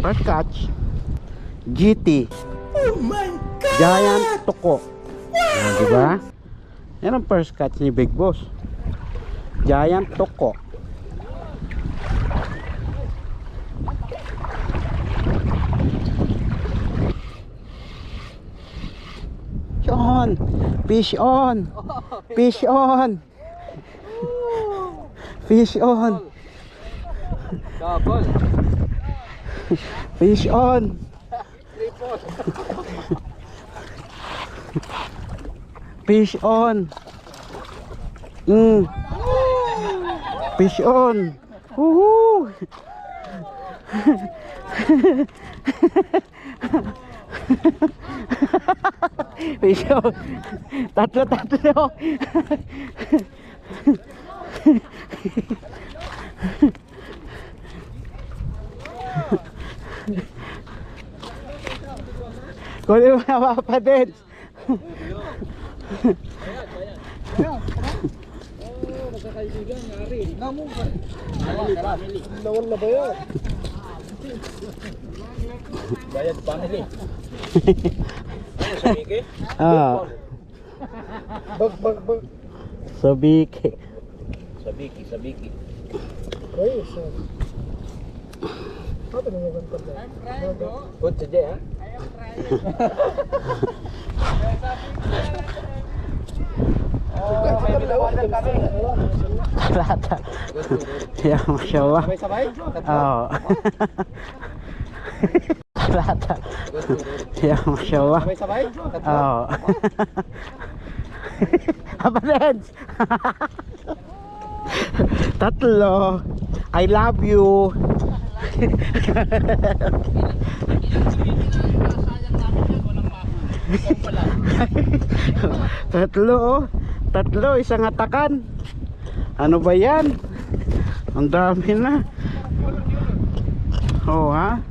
First catch. GT. Oh my God! Giant Toko. Oh, di ba? Yan ang first catch ni Big Boss. Giant Toko. on. Fish on. Fish on. Fish on. Double. Fish on. Fish on. Mm. Fish on. Woohoo! Fish on. Tatlo, tatlo. Kunin mo na Papa Dens. Magkakaibigan, ngari. Namo ba? Lawal na ba yan? Bayad family. Ano sa Miki? Ah, Bag, bag, bag. so big. Sa Biki, sa Biki. Ay, so. Apa nih yang konten? Good sa Jay, ha? Oh, may binawasan kami. Lata. Ya, Masya Allah. Sabay-sabay? Oo. Lata. Ya, Masya Allah. Oo. Papa Dens. Tatlo. I love you. Tatlo oh. Tatlo, isang atakan. Ano ba yan? Ang dami na. Oh ha?